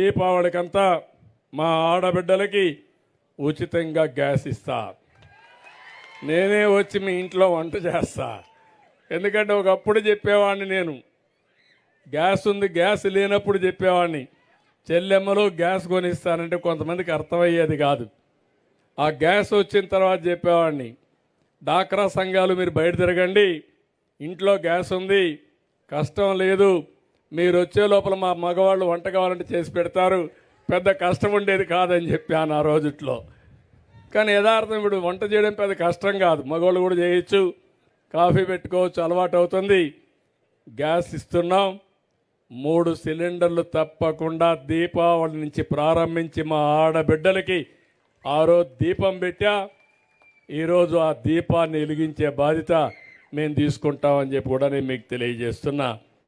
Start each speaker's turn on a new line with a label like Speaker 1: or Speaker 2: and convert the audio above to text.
Speaker 1: దీపావళికంతా మా ఆడబిడ్డలకి ఉచితంగా గ్యాస్ ఇస్తా. నేనే వచ్చి మీ ఇంట్లో వంట చేస్తా. ఎందుకంటే ఒకప్పుడు చెప్పేవాడిని నేను. గ్యాస్ ఉంది గ్యాస్ లేనప్పుడు చెప్పేవాడిని. చెల్లెమ్మలో గ్యాస్ కొనిస్తానంటే కొంతమందికి అర్థమయ్యేది కాదు. ఆ గ్యాస్ వచ్చిన తర్వాత చెప్పేవాడిని డాక్రా సంఘాలు మీరు బయట తిరగండి ఇంట్లో గ్యాస్ ఉంది కష్టం లేదు మీరు వచ్చే లోపల మా మగవాళ్ళు వంట కావాలంటే చేసి పెడతారు. పెద్ద కష్టం ఉండేది కాదని చెప్పాను ఆ రోజుట్లో. కానీ యథార్థం ఇప్పుడు వంట చేయడం పెద్ద కష్టం కాదు. మగవాళ్ళు కూడా చేయొచ్చు. కాఫీ పెట్టుకోవచ్చు అలవాటు అవుతుంది. గ్యాస్ ఇస్తున్నాం. మూడు సిలిండర్లు తప్పకుండా దీపావళి నుంచి ప్రారంభించి మా ఆడబిడ్డలకి ఆ రోజు దీపం పెట్టా. ఈరోజు ఆ దీపాన్ని వెలిగించే బాధ్యత మేము తీసుకుంటామని చెప్పి కూడా నేను మీకు తెలియజేస్తున్నా.